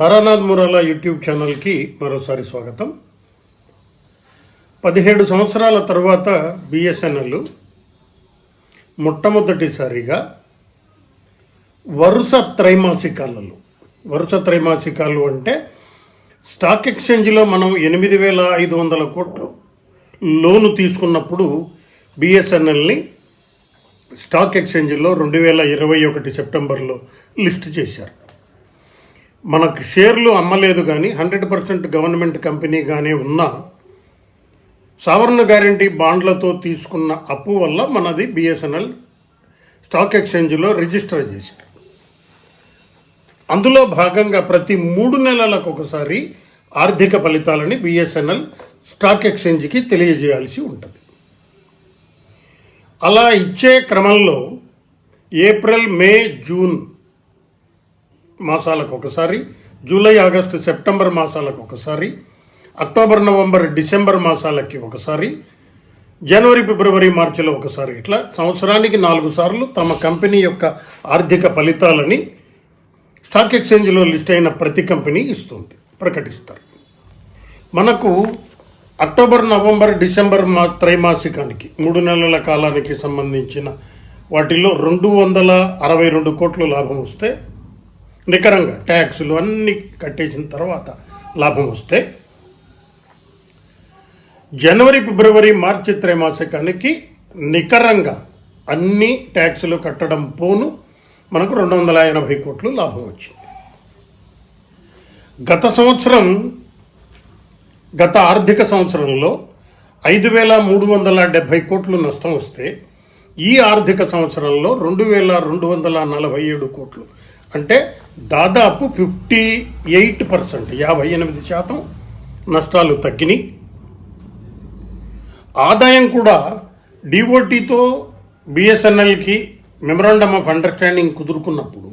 Taranath Murala YouTube ఛానల్కి మరోసారి స్వాగతం. పదిహేడు సంవత్సరాల తర్వాత బిఎస్ఎన్ఎల్ మొట్టమొదటిసారిగా వరుస త్రైమాసికాలలో వరుస త్రైమాసికాలు అంటే స్టాక్ ఎక్స్చేంజ్లో మనం ఎనిమిది వేల ఐదు వందల కోట్లు లోను తీసుకున్నప్పుడు బిఎస్ఎన్ఎల్ని స్టాక్ ఎక్స్చేంజ్లో రెండు వేల ఇరవై ఒకటి సెప్టెంబర్లో లిస్ట్ చేశారు. మనకు షేర్లు అమ్మలేదు కానీ హండ్రెడ్ పర్సెంట్ గవర్నమెంట్ కంపెనీగానే ఉన్న సవర్ణ గ్యారంటీ బాండ్లతో తీసుకున్న అప్పు వల్ల మనది బిఎస్ఎన్ఎల్ స్టాక్ ఎక్స్చేంజ్లో రిజిస్టర్ చేశారు అందులో భాగంగా ప్రతి మూడు నెలలకు ఒకసారి ఆర్థిక ఫలితాలని బిఎస్ఎన్ఎల్ స్టాక్ ఎక్స్చేంజ్కి తెలియజేయాల్సి ఉంటుంది. అలా ఇచ్చే క్రమంలో ఏప్రిల్ మే జూన్ మాసాలకు ఒకసారి జూలై ఆగస్టు సెప్టెంబర్ మాసాలకు ఒకసారి అక్టోబర్ నవంబర్ డిసెంబర్ మాసాలకి ఒకసారి జనవరి ఫిబ్రవరి మార్చిలో ఒకసారి. ఇట్లా సంవత్సరానికి నాలుగు సార్లు తమ కంపెనీ యొక్క ఆర్థిక ఫలితాలని స్టాక్ ఎక్స్చేంజ్లో లిస్ట్ అయిన ప్రతి కంపెనీ ఇస్తుంది ప్రకటిస్తారు. మనకు అక్టోబర్ నవంబర్ డిసెంబర్ మా త్రైమాసికానికి మూడు నెలల కాలానికి సంబంధించిన వాటిలో రెండు వందల అరవై రెండు కోట్లు లాభం వస్తే నికరంగా ట్యాక్సులు అన్నీ కట్టేసిన తర్వాత లాభం వస్తే జనవరి ఫిబ్రవరి మార్చి త్రైమాసికానికి నికరంగా అన్ని ట్యాక్సులు కట్టడం పోను. మనకు రెండు వందల ఎనభై కోట్లు లాభం వచ్చింది. గత సంవత్సరం గత ఆర్థిక సంవత్సరంలో ఐదు వేల మూడు వందల డెబ్భై కోట్లు నష్టం వస్తే ఈ ఆర్థిక సంవత్సరంలో రెండు వేల రెండు వందల నలభై ఏడు కోట్లు అంటే దాదాపు ఫిఫ్టీ ఎయిట్ పర్సెంట్ యాభై ఎనిమిది శాతం నష్టాలు తగ్గినాయి. ఆదాయం కూడా డిఓటీతో బిఎస్ఎన్ఎల్కి మెమరాండమ్ ఆఫ్ అండర్స్టాండింగ్ కుదురుకున్నప్పుడు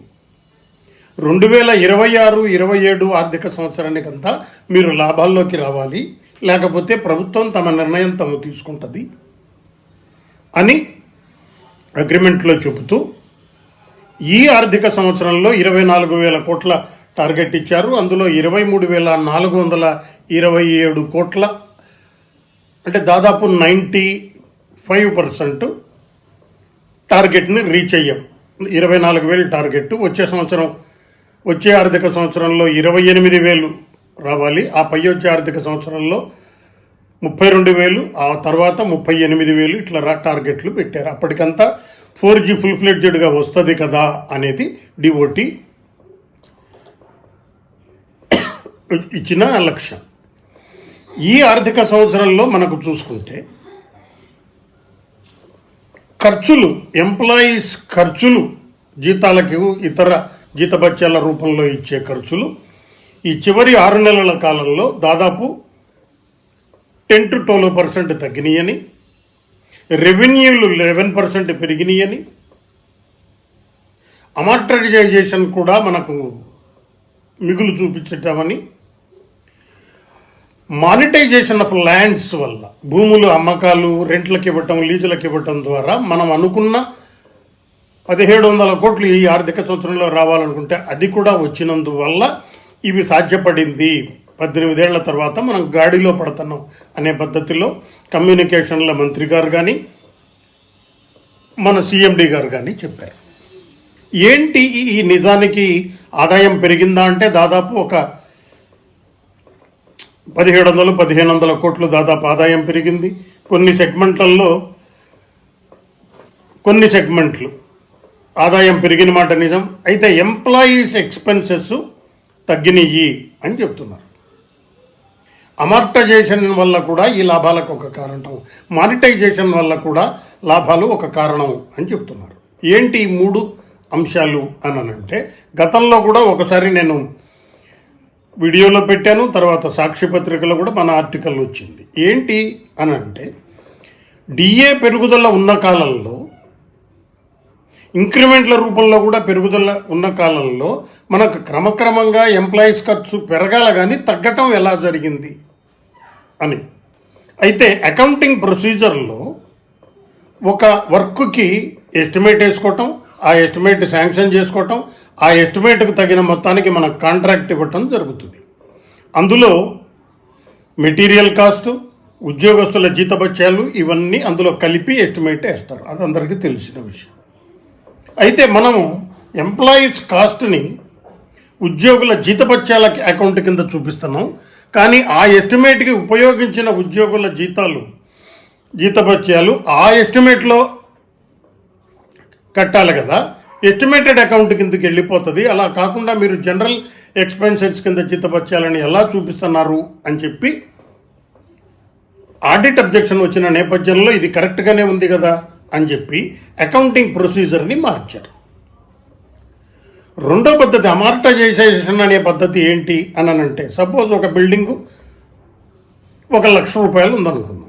రెండు వేల ఇరవై ఆరు ఇరవై ఏడు ఆర్థిక సంవత్సరానికంతా మీరు లాభాల్లోకి రావాలి లేకపోతే ప్రభుత్వం తమ నిర్ణయం తాము తీసుకుంటుంది అని అగ్రిమెంట్లో చెబుతూ ఈ ఆర్థిక సంవత్సరంలో ఇరవై నాలుగు వేల కోట్ల టార్గెట్ ఇచ్చారు. అందులో ఇరవై మూడు వేల నాలుగు వందల ఇరవై ఏడు కోట్ల అంటే దాదాపు నైంటీ ఫైవ్ పర్సెంట్ టార్గెట్ని రీచ్ అయ్యాం. ఇరవై నాలుగు వేలు టార్గెట్ వచ్చే సంవత్సరం వచ్చే ఆర్థిక సంవత్సరంలో ఇరవై ఎనిమిది వేలు రావాలి. ఆ పై వచ్చే ఆర్థిక సంవత్సరంలో ముప్పై రెండు వేలు ఆ తర్వాత ముప్పై ఎనిమిది వేలు ఇట్లా టార్గెట్లు పెట్టారు. అప్పటికంతా ఫోర్ జీ ఫుల్ ఫ్లెడ్జెడ్గా వస్తుంది కదా అనేది డిఓటి ఇచ్చిన లక్ష్యం. ఈ ఆర్థిక సంవత్సరంలో మనకు చూసుకుంటే ఖర్చులు ఎంప్లాయీస్ ఖర్చులు జీతాలకు ఇతర జీతభత్యాల రూపంలో ఇచ్చే ఖర్చులు ఈ చివరి ఆరు నెలల కాలంలో దాదాపు టెన్ టు ట్వెల్వ్ పర్సెంట్ తగ్గినాయని రెవెన్యూలు లెవెన్ పర్సెంట్ పెరిగినాయని. అమార్టరైజేషన్ కూడా మనకు మిగులు చూపించటమని. మానిటైజేషన్ ఆఫ్ ల్యాండ్స్ వల్ల భూములు అమ్మకాలు రెంట్లకు ఇవ్వటం లీజులకు ఇవ్వటం ద్వారా మనం అనుకున్న పదిహేడు వందల కోట్లు ఈ ఆర్థిక సంవత్సరంలో రావాలనుకుంటే అది కూడా వచ్చినందువల్ల ఇవి సాధ్యపడింది. పద్దెనిమిదేళ్ళ తర్వాత మనం గాడిలో పడుతున్నాం అనే పద్ధతిలో కమ్యూనికేషన్ల మంత్రి గారు కానీ మన సిఎండి గారు కానీ చెప్పారు. ఏంటి ఈ- ఈ నిజానికి ఆదాయం పెరిగిందా అంటే దాదాపు ఒక పదిహేడు వందలు పదిహేను వందల కోట్లు దాదాపు ఆదాయం పెరిగింది. కొన్ని సెగ్మెంట్లలో కొన్ని సెగ్మెంట్లు ఆదాయం పెరిగిన మాట నిజం. అయితే ఎంప్లాయీస్ ఎక్స్పెన్సెస్ తగ్గినయి అని చెప్తున్నారు. అమార్టైజేషన్ వల్ల కూడా ఈ లాభాలకు ఒక కారణం. మానిటైజేషన్ వల్ల కూడా లాభాలు ఒక కారణం అని చెప్తున్నారు. ఏంటి ఈ మూడు అంశాలు అని అంటే గతంలో కూడా ఒకసారి నేను వీడియోలో పెట్టాను తర్వాత సాక్షి పత్రికలో కూడా మన ఆర్టికల్ వచ్చింది. ఏంటి అని అంటే డిఏ పెరుగుదల ఉన్న కాలంలో ఇంక్రిమెంట్ల రూపంలో కూడా పెరుగుదల ఉన్న కాలంలో మనకు క్రమక్రమంగా ఎంప్లాయీస్ ఖర్చు పెరగాల కానీ తగ్గటం ఎలా జరిగింది? అని. అయితే అకౌంటింగ్ ప్రొసీజర్లో ఒక వర్క్కి ఎస్టిమేట్ వేసుకోవటం ఆ ఎస్టిమేట్ శాంక్షన్ చేసుకోవటం ఆ ఎస్టిమేట్కు తగిన మొత్తానికి మనం కాంట్రాక్ట్ ఇవ్వటం జరుగుతుంది. అందులో మెటీరియల్ కాస్ట్ ఉద్యోగస్తుల జీతభత్యాలు ఇవన్నీ అందులో కలిపి ఎస్టిమేట్ వేస్తారు. అది అందరికీ తెలిసిన విషయం. అయితే మనము ఎంప్లాయీస్ కాస్ట్ని ఉద్యోగుల జీతభత్యాల అకౌంట్ కింద చూపిస్తున్నాం. కానీ ఆ ఎస్టిమేట్కి ఉపయోగించిన ఉద్యోగుల జీతాలు జీతభత్యాలు ఆ ఎస్టిమేట్లో కట్టాలి కదా. ఎస్టిమేటెడ్ అకౌంట్ కిందకి వెళ్ళిపోతుంది. అలా కాకుండా మీరు జనరల్ ఎక్స్పెన్సెస్ కింద జీతపత్యాలని ఎలా చూపిస్తున్నారు అని చెప్పి ఆడిట్ అబ్జెక్షన్ వచ్చిన నేపథ్యంలో ఇది కరెక్ట్గానే ఉంది కదా అని చెప్పి అకౌంటింగ్ ప్రొసీజర్ని మార్చారు. రెండో పద్ధతి అమార్టైజేషన్ అనే పద్ధతి ఏంటి అని అంటే సపోజ్ ఒక బిల్డింగు ఒక లక్ష రూపాయలు ఉందనుకుందాం.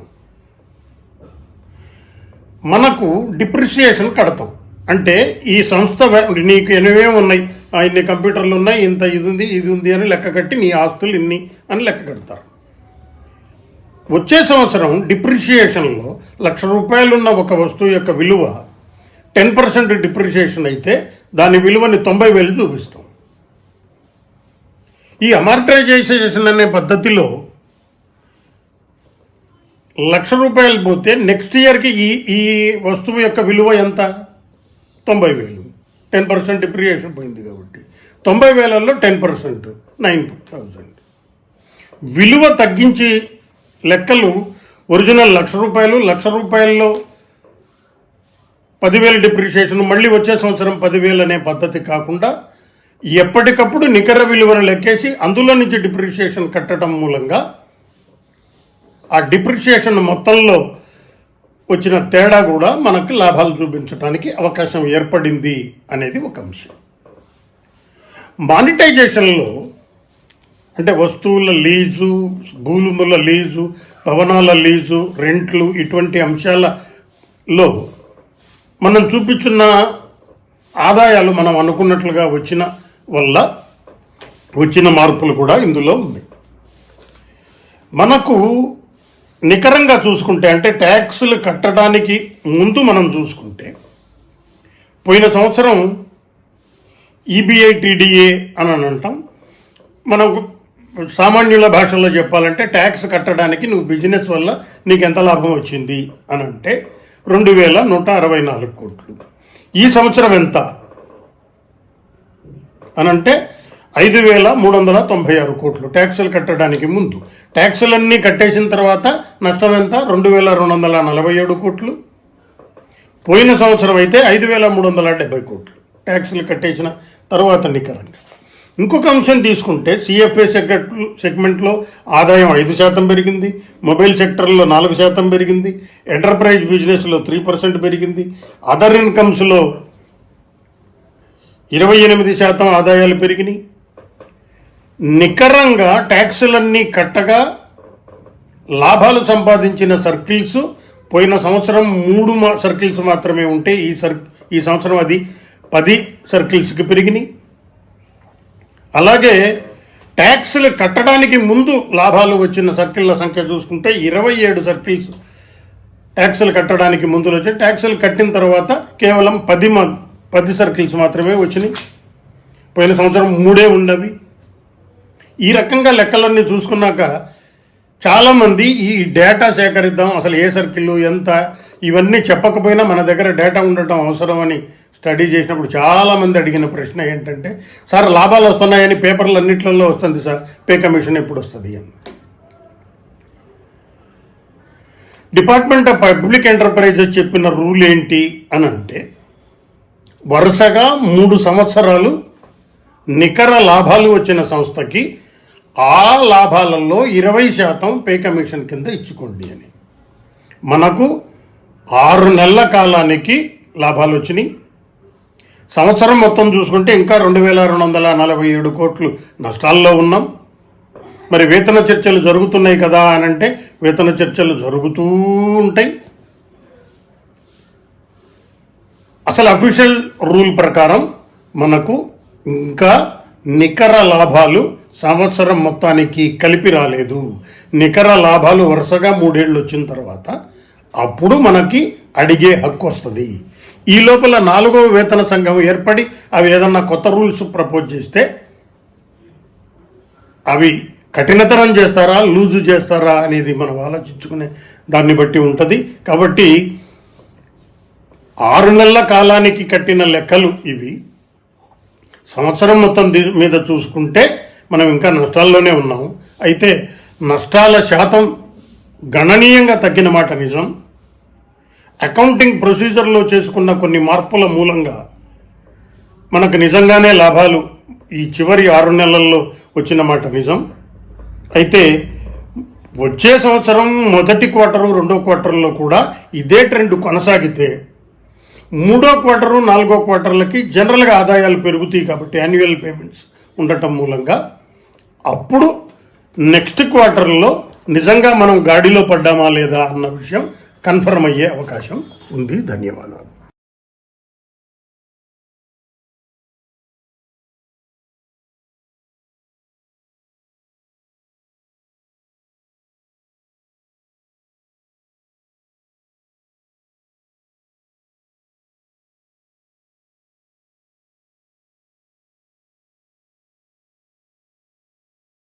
మనకు డిప్రిసియేషన్ కడతాం. అంటే ఈ సంస్థ నీకు ఎనివేం ఉన్నాయి. ఇన్ని కంప్యూటర్లు ఉన్నాయి ఇంత ఇది ఉంది ఇది ఉంది అని లెక్క కట్టి నీ ఆస్తులు ఇన్ని అని లెక్క కడతారు. వచ్చే సంవత్సరం డిప్రిషియేషన్లో లక్ష రూపాయలున్న ఒక వస్తువు యొక్క విలువ టెన్ పర్సెంట్ డిప్రిషియేషన్ అయితే దాని విలువని తొంభై వేలు చూపిస్తాం. ఈ అమార్టైజేషన్ అనే పద్ధతిలో లక్ష రూపాయలు పోతే నెక్స్ట్ ఇయర్కి ఈ ఈ వస్తువు యొక్క విలువ ఎంత? తొంభై వేలు. టెన్ పర్సెంట్ డిప్రియేషన్ పోయింది కాబట్టి. తొంభై వేలలో టెన్ పర్సెంట్ నైన్ థౌజండ్ విలువ తగ్గించి లెక్కలు ఒరిజినల్ లక్ష రూపాయలు లక్ష రూపాయల్లో పదివేల డిప్రిషియేషన్ మళ్ళీ వచ్చే సంవత్సరం పదివేలు అనే పద్ధతి కాకుండా ఎప్పటికప్పుడు నికర విలువను లెక్కేసి అందులో నుంచి డిప్రిషియేషన్ కట్టడం మూలంగా ఆ డిప్రిషియేషన్ మొత్తంలో వచ్చిన తేడా కూడా మనకు లాభాలు చూపించడానికి అవకాశం ఏర్పడింది అనేది ఒక అంశం. మానిటైజేషన్లో అంటే వస్తువుల లీజు భూముల లీజు భవనాల లీజు రెంట్లు ఇటువంటి అంశాలలో మనం చూపించున్న ఆదాయాలు మనం అనుకున్నట్లుగా వచ్చిన వల్ల వచ్చిన మార్పులు కూడా ఇందులో ఉంది మనకు నికరంగా చూసుకుంటే అంటే ట్యాక్సులు కట్టడానికి ముందు మనం చూసుకుంటే పోయిన సంవత్సరం E ఈబీఐ టీడీఏ అని అని అంటాం. మనం సామాన్యుల భాషలో చెప్పాలంటే ట్యాక్స్ కట్టడానికి నువ్వు బిజినెస్ వల్ల నీకు ఎంత లాభం వచ్చింది అని అంటే రెండు వేల నూట అరవై నాలుగు కోట్లు. ఈ సంవత్సరం ఎంత? అనంటే ఐదు వేల మూడు వందల తొంభై ఆరు కోట్లు ట్యాక్సులు కట్టడానికి ముందు. ట్యాక్సులన్నీ కట్టేసిన తర్వాత నష్టం ఎంత? రెండు వేల రెండు వందల నలభై ఏడు కోట్లు. పోయిన సంవత్సరం అయితే ఐదు వేల మూడు వందల డెబ్బై కోట్లు. ట్యాక్సులు కట్టేసిన తర్వాత నికరంగా ఇంకొక అంశం తీసుకుంటే సిఎఫ్ఏ సెగ్మెంట్ సెగ్మెంట్లో ఆదాయం ఐదు శాతం పెరిగింది మొబైల్ సెక్టర్లో నాలుగు శాతం పెరిగింది ఎంటర్ప్రైజ్ బిజినెస్లో త్రీ పర్సెంట్ పెరిగింది అదర్ ఇన్కమ్స్లో ఇరవై ఎనిమిది శాతం ఆదాయాలు పెరిగినాయి. నికరంగా ట్యాక్సులన్నీ కట్టగా లాభాలు సంపాదించిన సర్కిల్స్ పోయిన సంవత్సరం మూడు మా సర్కిల్స్ మాత్రమే ఉంటే ఈ సర్ ఈ సంవత్సరం అది పది సర్కిల్స్కి పెరిగినాయి. అలాగే ట్యాక్సులు కట్టడానికి ముందు లాభాలు వచ్చిన సర్కిళ్ళ సంఖ్య చూసుకుంటే ఇరవై ఏడు సర్కిల్స్ ట్యాక్సులు కట్టడానికి ముందులో వచ్చి ట్యాక్సులు కట్టిన తర్వాత కేవలం పది మా పది సర్కిల్స్ మాత్రమే వచ్చినాయి. పోయిన సంవత్సరం మూడే ఉన్నవి. ఈ రకంగా లెక్కలన్నీ చూసుకున్నాక చాలామంది ఈ డేటా సేకరిద్దాం అసలు ఏ సర్కిల్ ఎంత ఇవన్నీ చెప్పకపోయినా మన దగ్గర డేటా ఉండటం అవసరం అని స్టడీ చేసినప్పుడు చాలామంది అడిగిన ప్రశ్న ఏంటంటే సార్ లాభాలు వస్తున్నాయని పేపర్లు అన్నిట్లలో వస్తుంది సార్ పే కమిషన్ ఎప్పుడు వస్తుంది? అని. డిపార్ట్మెంట్ ఆఫ్ పబ్లిక్ ఎంటర్ప్రైజెస్ చెప్పిన రూల్ ఏంటి అని అంటే వరుసగా మూడు సంవత్సరాలు నికర లాభాలు వచ్చిన సంస్థకి ఆ లాభాలలో ఇరవై శాతం పే కమిషన్ కింద ఇచ్చుకోండి అని. మనకు ఆరు నెలల కాలానికి లాభాలు వచ్చినాయి. సంవత్సరం మొత్తం చూసుకుంటే ఇంకా రెండు వేల రెండు వందల నలభై ఏడు కోట్లు నష్టాల్లో ఉన్నాం. మరి వేతన చర్చలు జరుగుతున్నాయి కదా అని అంటే వేతన చర్చలు జరుగుతూ ఉంటాయి. అసలు అఫీషియల్ రూల్ ప్రకారం మనకు ఇంకా నికర లాభాలు సంవత్సరం మొత్తానికి కలిపి రాలేదు. నికర లాభాలు వరుసగా మూడేళ్ళు వచ్చిన తర్వాత అప్పుడు మనకి అడిగే హక్కు వస్తుంది. ఈ లోపల నాలుగవ వేతన సంఘం ఏర్పడి అవి ఏదన్నా కొత్త రూల్స్ ప్రపోజ్ చేస్తే అవి కఠినతరం చేస్తారా లూజు చేస్తారా అనేది మనం ఆలోచించుకునే దాన్ని బట్టి ఉంటుంది. కాబట్టి ఆరు నెలల కాలానికి కట్టిన లెక్కలు ఇవి. సంవత్సరం మొత్తం దీని మీద చూసుకుంటే మనం ఇంకా నష్టాల్లోనే ఉన్నాము. అయితే నష్టాల శాతం గణనీయంగా తగ్గిన మాట నిజం. అకౌంటింగ్ ప్రొసీజర్లో చేసుకున్న కొన్ని మార్పుల మూలంగా మనకు నిజంగానే లాభాలు ఈ చివరి ఆరు నెలల్లో వచ్చిన మాట నిజం. అయితే వచ్చే సంవత్సరం మొదటి క్వార్టరు రెండో క్వార్టర్లో కూడా ఇదే ట్రెండ్ కొనసాగితే మూడో క్వార్టరు నాలుగో క్వార్టర్లకి జనరల్గా ఆదాయాలు పెరుగుతాయి కాబట్టి యాన్యువల్ పేమెంట్స్ ఉండటం మూలంగా అప్పుడు నెక్స్ట్ క్వార్టర్లో నిజంగా మనం గాడిలో పడ్డామా లేదా అన్న విషయం కన్ఫర్మ్ అయ్యే అవకాశం ఉంది. ధన్యవాదాలు.